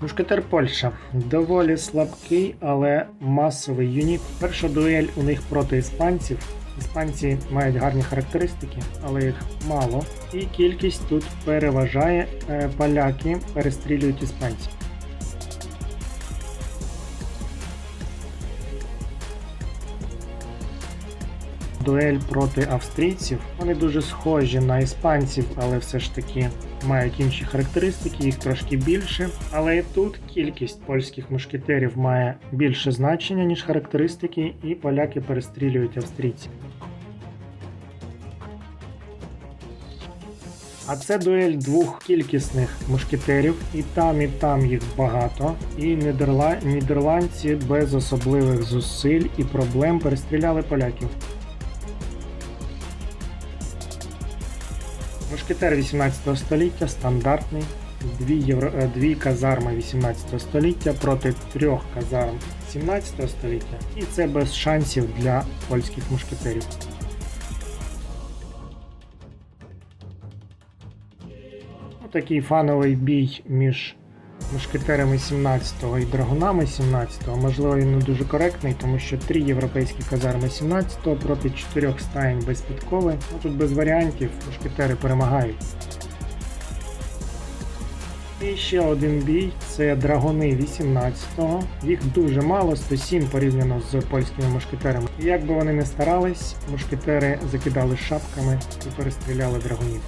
Мушкетер Польща доволі слабкий, але масовий юніт. Перша дуель у них проти іспанців. Іспанці мають гарні характеристики, але їх мало. І кількість тут переважає. Е, Поляки перестрілюють іспанців. Дуель проти австрійців. Вони дуже схожі на іспанців, але все ж таки мають інші характеристики, їх трошки більше. Але і тут кількість польських мушкетерів має більше значення, ніж характеристики, і поляки перестрілюють австрійців. А це дуель двох кількісних мушкетерів, і там, і там їх багато. І Нідерла... нідерландці без особливих зусиль і проблем перестріляли поляків. Мушкетер 18 століття стандартний. Дві, євро... е, дві казарми 18 століття проти трьох казарм 17 століття. І це без шансів для польських мушкетерів. Такий фановий бій між мушкетерами 17-го і драгунами 17-го. Можливо, він не дуже коректний, тому що три європейські казарми 17-го проти чотирьох стаєнь без підкови. Ну, тут без варіантів мушкетери перемагають. І ще один бій це драгуни 18-го. Їх дуже мало, 107 порівняно з польськими мушкетерами. І як би вони не старались, мушкетери закидали шапками і перестріляли драгунів.